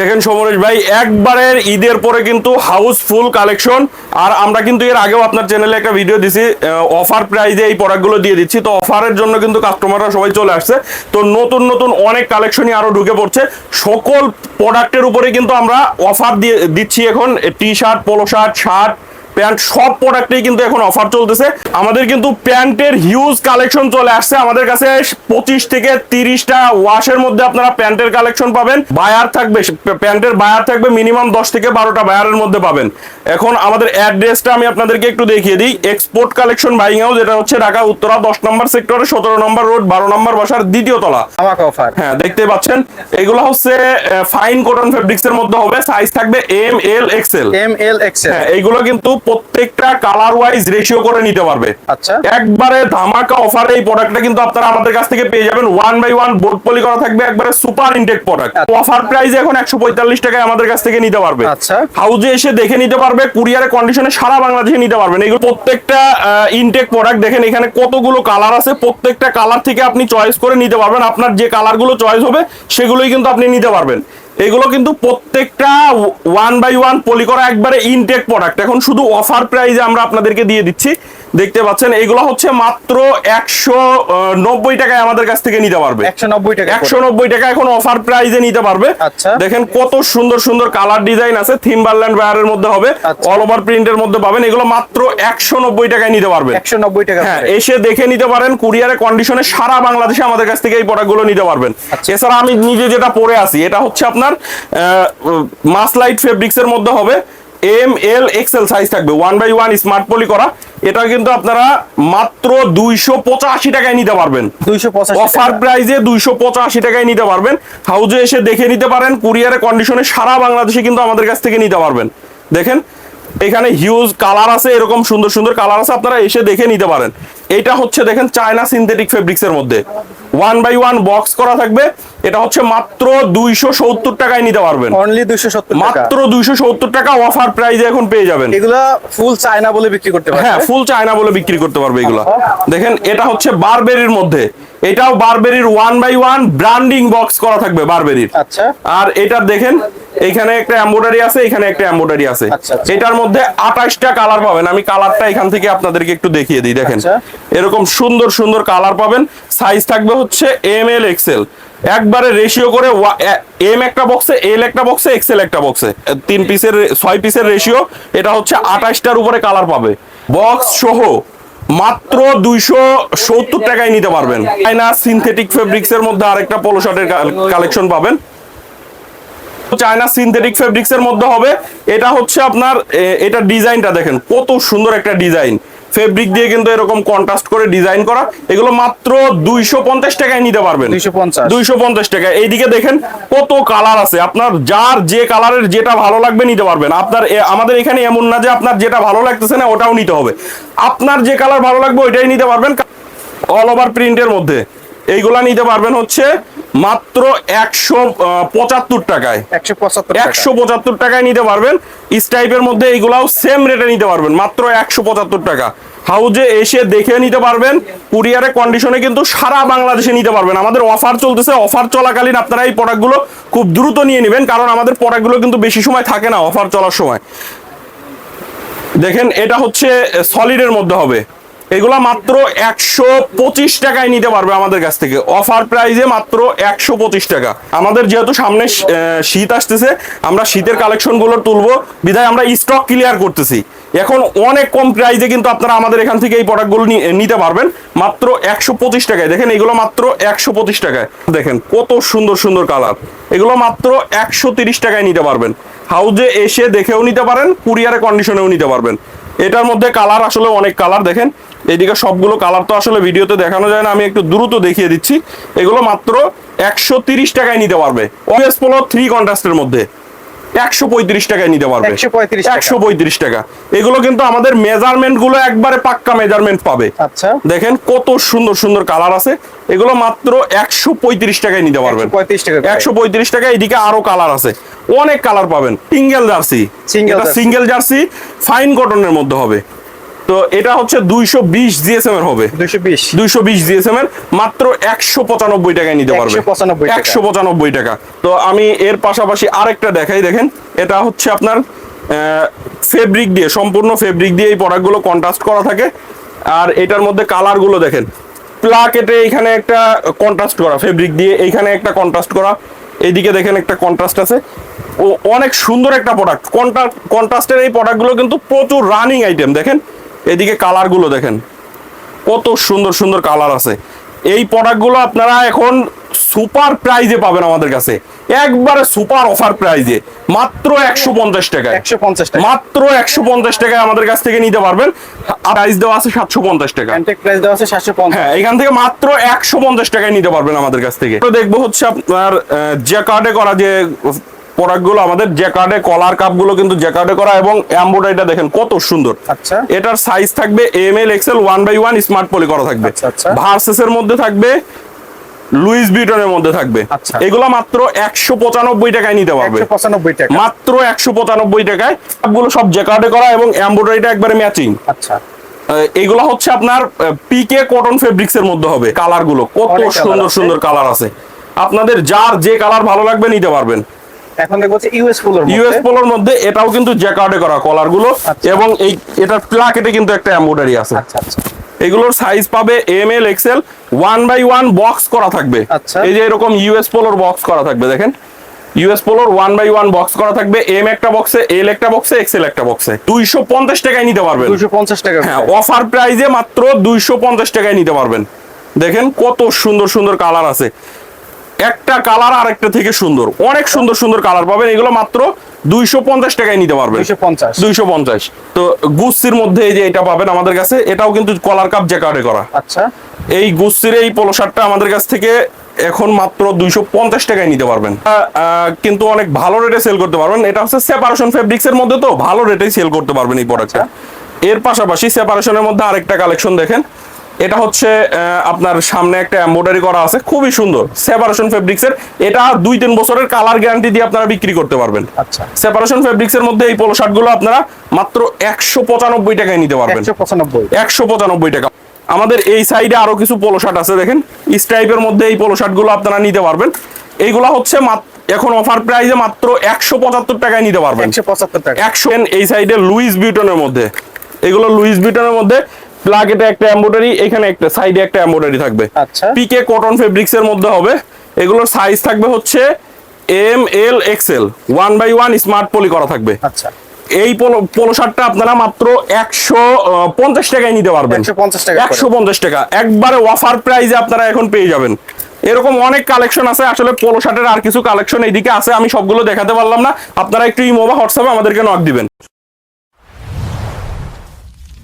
দেখেন সমরেশ ভাই, একবারের ঈদের পরে কিন্তু হাউসফুল কালেকশন আর আমরা কিন্তু এর আগেও আপনার চ্যানেলে একটা ভিডিও দিছি অফার প্রাইজে এই প্রোডাক্টগুলো দিয়ে দিচ্ছি। তো অফারের জন্য কিন্তু কাস্টমাররা সবাই চলে আসছে। তো নতুন নতুন অনেক কালেকশনই আরও ঢুকে পড়ছে। সকল প্রোডাক্টের উপরে কিন্তু আমরা অফার দিয়ে দিচ্ছি এখন T shirt polo shirt shirt pant সব প্রোডাক্টেই কিন্তু এখন অফার চলতেছে। আমাদের কিন্তু প্যান্টের হিউজ কালেকশন চলে আসছে। আমাদের কাছে পঁচিশ থেকে তিরিশটা ওয়াশের মধ্যে আপনারা প্যান্টের কালেকশন পাবেন। বায়ার থাকবে প্যান্টের বায়ার থাকবে মিনিমাম দশ থেকে বারোটা বায়ারের মধ্যে পাবেন। এখন আমাদের অ্যাড্রেসটা আমি আপনাদেরকে একটু দেখিয়ে দিই। এক্সপোর্ট কালেকশন বাইং হাউস যেটা হচ্ছে ঢাকা উত্তরা দশ নম্বর সেক্টরে সতেরো নম্বর রোড বারো নম্বর বাসার দ্বিতীয় তলা। অফার হ্যাঁ দেখতে পাচ্ছেন। এগুলো হচ্ছে ফাইন কটন ফেব্রিক্স এর মধ্যে হবে। সাইজ থাকবে M L XL M L XL এইগুলো কিন্তু প্রত্যেকটা কালার ওয়াইজ রেশিও করে নিতে পারবে। আচ্ছা। একবারে ধামাকা অফারে এই প্রোডাক্টটা কিন্তু আপনারা আমাদের কাছ থেকে পেয়ে যাবেন। One by one board poly করা থাকবে একবারে super intact product offer price এখন একশো পঁয়তাল্লিশ টাকায় আমাদের কাছ থেকে নিতে পারবে। আচ্ছা। হাউজে এসে দেখে নিতে পারবে কুরিয়ারে কন্ডিশনে সারা বাংলাদেশে নিতে পারবেন। এগুলো প্রত্যেকটা ইনটেক প্রোডাক্ট দেখেন এখানে কতগুলো কালার আছে প্রত্যেকটা কালার থেকে আপনি চয়েস করে নিতে পারবেন। আপনার যে কালারগুলো চয়েস হবে সেগুলোই কিন্তু আপনি নিতে পারবেন। এগুলো কিন্তু প্রত্যেকটা ওয়ান বাই ওয়ান পলি করা একবারে ইনটেক প্রোডাক্ট এখন শুধু অফার প্রাইজে আমরা আপনাদেরকে দিয়ে দিচ্ছি। দেখতে পাচ্ছেন এগুলো হচ্ছে মাত্র একশো নব্বই টাকায় আমাদের কাছ থেকে নিতে পারবে। একশো নব্বই টাকা এখন অফার প্রাইজে নিতে পারবে। আচ্ছা। দেখেন কত সুন্দর সুন্দর কালার ডিজাইন আছে থিমবারল্যান্ড বায়ারের মধ্যে হবে। অল ওভার প্রিন্টের মধ্যে পাবেন। এগুলো মাত্র একশো নব্বই টাকায় নিতে পারবে। একশো নব্বই টাকা হ্যাঁ এসে দেখে নিতে পারেন কুরিয়ারে কন্ডিশনে সারা বাংলাদেশে আমাদের কাছ থেকে এই প্রোডাক্টগুলো নিতে পারবেন। আচ্ছা। এছাড়া আমি নিজে যেটা পরে আছি এটা হচ্ছে আপনার মাসলাইট ফেব্রিক্স এর মধ্যে হবে। এম এল এক্সেল সাইজ থাকবে। One by one smart poly করা। এটা কিন্তু আপনারা মাত্র দুইশো পঁচাশি টাকায় নিতে পারবেন। অফার প্রাইজে দুইশো পঁচাশি টাকায় নিতে পারবেন। হাউজে এসে দেখে নিতে পারেন। কুরিয়ারের কন্ডিশনে সারা বাংলাদেশে কিন্তু আমাদের কাছ থেকে নিতে পারবেন। দেখেন এখানে হিউজ কালার আছে এরকম সুন্দর সুন্দর কালার আছে আপনারা এসে দেখে নিতে পারেন। এটা হচ্ছে দেখেন চায়না সিনথেটিক ফেব্রিক্স এর মধ্যে। ওয়ান বাই ওয়ান বক্স করা থাকবে এটা হচ্ছে মাত্র দুইশো সত্তর টাকায় নিতে পারবেন। অনলি দুইশো সত্তর টাকা। মাত্র দুইশো সত্তর টাকা অফার প্রাইজে এখন পেয়ে যাবেন। এগুলা ফুল চায়না বলে বিক্রি করতে পারবে। হ্যাঁ ফুল চায়না বলে বিক্রি করতে পারবে এগুলা। দেখেন এটা হচ্ছে বারবেরির মধ্যে। এটাও বারবেরির one by one branding box করা থাকবে বারবেরির আচ্ছা। আর এটা দেখেন এখানে একটা এমব্রয়ডারি আছে এখানে একটা এমব্রয়ডারি আছে। আচ্ছা, আচ্ছা। এটার মধ্যে আঠাশটা কালার পাবেন। আমি কালারটা এখান থেকে আপনাদেরকে একটু দেখিয়ে দিই দেখেন। আচ্ছা। এরকম সুন্দর সুন্দর কালার পাবেন। সাইজ থাকবে হচ্ছে এম এল এক্সেল একবারে রেশিও করে এম একটা বক্সে এল একটা বক্সে এক্সেল একটা বক্সে তিন পিসের ছয় পিসের রেশিও এটা হচ্ছে আঠাশটার উপরে কালার পাবে। বক্স সহ মাত্র দুইশো সত্তর টাকায় নিতে পারবেন। চাইনা সিনথেটিক ফেব্রিক্স এর মধ্যে আরেকটা পোলো শার্টের কালেকশন পাবেন। চায়না সিনথেটিক ফেব্রিক্স এর মধ্যে হবে। এটা হচ্ছে আপনার এটা ডিজাইনটা দেখেন কত সুন্দর একটা ডিজাইন। ফেব্রিক দিয়ে কিন্তু এরকম কন্ট্রাস্ট করে ডিজাইন করা। এগুলো মাত্র দুইশো পঞ্চাশ টাকায় নিতে পারবেন। দুইশো পঞ্চাশ। দুইশো পঞ্চাশ টাকা। এইদিকে দেখেন কত কালার আছে। আপনার যার যে কালারের যেটা ভালো লাগবে নিতে পারবেন। আপনার আমাদের এখানে এমন না যে আপনার যেটা ভালো লাগতেছে না ওটাও নিতে হবে। আপনার যে কালার ভালো লাগবে ওইটাই নিতে পারবেন। অল ওভার প্রিন্টের মধ্যে। এইগুলা নিতে পারবেন হচ্ছে মাত্র একশো পঁচাত্তর টাকায়। একশো পঁচাত্তর টাকায় নিতে পারবেন। স্টাইপের মধ্যে এইগুলাও সেম রেটে নিতে পারবেন। মাত্র একশো পঁচাত্তর টাকা। হাউজে এসে দেখে নিতে পারবেন। কুরিয়ারের কন্ডিশনে কিন্তু সারা বাংলাদেশে নিতে পারবেন। আমাদের অফার চলতেছে। অফার চলাকালীন আপনারা এই প্রোডাক্টগুলো খুব দ্রুত নিয়ে নেবেন। কারণ আমাদের প্রোডাক্টগুলো কিন্তু বেশি সময় থাকে না অফার চলার সময়। দেখেন এটা হচ্ছে সলিডের মধ্যে হবে। এগুলা মাত্র একশো পঁচিশ টাকায় নিতে পারবে আমাদের কাছ থেকে। অফার প্রাইজে মাত্র একশো পঁচিশ টাকা। আমাদের যেহেতু সামনে শীত আসতেছে, আমরা শীতের কালেকশনগুলো তুলবো। বিধায় আমরা স্টক ক্লিয়ার করতেছি। এখন অনেক কম প্রাইজে কিন্তু আপনারা আমাদের এখান থেকে এই প্রোডাক্টগুলো নিতে পারবেন। মাত্র একশো পঁচিশ টাকায়। দেখেন, এগুলো মাত্র একশো পঁচিশ টাকায়। দেখেন, কত সুন্দর সুন্দর কালার এগুলো মাত্র একশো তিরিশ টাকায় নিতে পারবেন। হাউজে এসে দেখেও নিতে পারেন কুরিয়ারে কন্ডিশনেও নিতে পারবেন। এটার মধ্যে কালার আসলে অনেক কালার দেখেন। এদিকে সবগুলো কালার তো আসলে ভিডিওতে দেখানো যায় না আমি একটু দ্রুত দেখিয়ে দিচ্ছি। এগুলো মাত্র একশো তিরিশ টাকায় নিতে পারবে। ওএস পোলো থ্রি কন্ট্রাস্টের মধ্যে। একশো পঁয়ত্রিশ টাকায় নিতে পারবে। একশো পঁয়ত্রিশ টাকা। এগুলো কিন্তু আমাদের মেজারমেন্টগুলো একবারে পাক্কা মেজারমেন্ট পাবে। আচ্ছা। দেখেন কত সুন্দর সুন্দর কালার আছে। এগুলো মাত্র একশো পঁয়ত্রিশ টাকায় নিতে পারবেন। একশো পঁয়ত্রিশ টাকা এদিকে আরও কালার আছে। অনেক কালার পাবেন। Single jersey. Single jersey. Fine কটনের মধ্যে হবে। তো এটা হচ্ছে দুইশো বিশ জিএসএম এর হবে। দুইশো বিশ। দুইশো বিশ জিএসএম এর মাত্র একশো পঁচানব্বই টাকায় নিতে পারবে। 195 একশো পঁচানব্বই টাকা। তো আমি এর পাশাপাশি আরেকটা দেখাই দেখেন। এটা হচ্ছে আপনার ফেব্রিক দিয়ে সম্পূর্ণ ফেব্রিক দিয়ে এই প্রোডাক্টগুলো কন্ট্রাস্ট করা থাকে। আর এটার মধ্যে কালারগুলো দেখেন। প্লাকেটে এখানে একটা কন্ট্রাস্ট করা ফেব্রিক দিয়ে এইখানে একটা কন্ট্রাস্ট করা। এইদিকে দেখেন একটা কন্ট্রাস্ট আছে। ও অনেক সুন্দর একটা প্রোডাক্ট কন্ট্রাস্টের এই প্রোডাক্টগুলো কিন্তু প্রচুর রানিং আইটেম দেখেন। এদিকে কালারগুলো দেখেন। কত সুন্দর সুন্দর কালার আছে। এই প্রোডাক্টগুলো আপনারা এখন সুপার প্রাইজে পাবেন আমাদের কাছে। একবারে সুপার অফার প্রাইজে মাত্র একশো পঞ্চাশ টাকায়। একশো পঞ্চাশ টাকা মাত্র একশো পঞ্চাশ টাকায় আমাদের কাছ থেকে নিতে পারবেন। প্রাইস দেওয়া আছে সাতশো পঞ্চাশ টাকা। প্রাইস দেওয়া আছে সাতশো পঞ্চাশ। হ্যাঁ এখান থেকে মাত্র একশো পঞ্চাশ টাকায় নিতে পারবেন আমাদের কাছ থেকে। তো দেখব হচ্ছে আপনার যে কার্ডে করা যে প্রোডাক্টগুলো আমাদের জ্যাকার্ডে কলার কাপগুলো কিন্তু জ্যাকার্ডে করা এবং এমব্রয়ডারিটা দেখেন কত সুন্দর। আচ্ছা। এটার সাইজ থাকবে M L XL one by one smart poly করা থাকবে। আচ্ছা, আচ্ছা। ভার্সেসের মধ্যে থাকবে লুইস বিটনের মধ্যে থাকবে। আচ্ছা। এগুলো মাত্র একশো পঁচানব্বই টাকায় নিতে পারবে। মাত্র একশো পঁচানব্বই টাকায় সবগুলো সব জ্যাকার্ডে করা এবং এমব্রয়ডারিটা একবারে ম্যাচিং আচ্ছা। এগুলো হচ্ছে আপনার পিকে কটন ফেব্রিক্স এর মধ্যে হবে কালারগুলো। কত সুন্দর সুন্দর কালার আছে। আপনাদের যার যে কালার ভালো লাগবে নিতে পারবেন। এখন দেখব ইউএস ফুলোর ইউএস পোলোর মধ্যে। এটাও কিন্তু জ্যাকার্ডে করা কলারগুলো আচ্ছা। এবং এই এটার প্লাকেটে কিন্তু একটা এমব্রয়ডারি আছে। আচ্ছা আচ্ছা। এগুলোর সাইজ পাবে M L XL one by one box করা থাকবে। আচ্ছা। এই যে এরকম ইউএস পোলোর বক্স করা থাকবে দেখেন। ইউএস পোলোর ওয়ান বাই ওয়ান বক্স করা থাকবে এম একটা বক্সে এল একটা বক্সে এক্সেল একটা বক্সে দুইশো পঞ্চাশ টাকায় নিতে পারবেন। দুশো পঞ্চাশ টাকা হ্যাঁ অফার প্রাইজে মাত্র দুইশো পঞ্চাশ টাকায় নিতে পারবেন। দেখেন কত সুন্দর সুন্দর কালার আছে। একটা কালার আর একটা থেকে সুন্দর। অনেক সুন্দর সুন্দর কালার পাবেন। এগুলো মাত্র দুইশো পঞ্চাশ টাকায় নিতে পারবেন। দুইশো পঞ্চাশ। তো গুস্সির মধ্যে এই যে এটা পাবেন আমাদের কাছে এটাও কিন্তু কলার কাপ জ্যাকার্ডে করা। আচ্ছা। এই গুস্সির এই পোলো শার্টটা আমাদের কাছ থেকে এখন মাত্র দুইশো পঞ্চাশ টাকায় নিতে পারবেন। কিন্তু অনেক ভালো রেটে সেল করতে পারবেন। এটা হচ্ছে সেপারেশন ফেব্রিক্স এর মধ্যে তো ভালো রেটেই সেল করতে পারবেন এই প্রোডাক্টটা এর পাশাপাশি সেপারেশনের মধ্যে আরেকটা কালেকশন দেখেন। এটা হচ্ছে আপনার সামনে একটা এমব্রয়ডারি করা আছে খুবই সুন্দর। সেপারেশন ফেব্রিক্স এর এটা দুই তিন বছরের কালার গ্যারান্টি দিয়ে আপনারা বিক্রি করতে পারবেন। আচ্ছা। সেপারেশন ফেব্রিক্স এর মধ্যে এই পোলো শার্টগুলো আপনারা মাত্র একশো পঁচানব্বই টাকায় নিতে পারবেন। একশো পঁচানব্বই। টাকা। আমাদের এই সাইডে আরও কিছু পোলো শার্ট আছে দেখেন। স্ট্রাইপের মধ্যে এই পোলো শার্টগুলো আপনারা নিতে পারবেন। এইগুলা হচ্ছে এখন অফার প্রাইসে মাত্র একশো পঁচাত্তর টাকায় নিতে পারবেন। একশো পঁচাত্তর টাকা। একশো এই সাইডে লুইস বিউটনের মধ্যে। এগুলো লুইস বিউটনের মধ্যে প্লাগেটে একটা এমব্রয়ডারি এখানে একটা সাইডে একটা এমব্রয়ডারি থাকবে। আচ্ছা। পিকে কটন ফেব্রিক্স এর মধ্যে হবে। এগুলোর সাইজ থাকবে হচ্ছে M L XL one by one smart poly করা থাকবে। আচ্ছা। এই পোলো শার্টটা আপনারা মাত্র একশো পঞ্চাশ টাকায় নিতে পারবেন। একশো পঞ্চাশ টাকা একবারে অফার প্রাইজে আপনারা এখন পেয়ে যাবেন। এরকম অনেক কালেকশন আছে। আসলে পোলো শার্টের আর কিছু কালেকশন এইদিকে আছে। আমি সবগুলো দেখাতে পারলাম না। আপনারা একটু ইমো বা হোয়াটসঅ্যাপে আমাদেরকে নক দিবেন।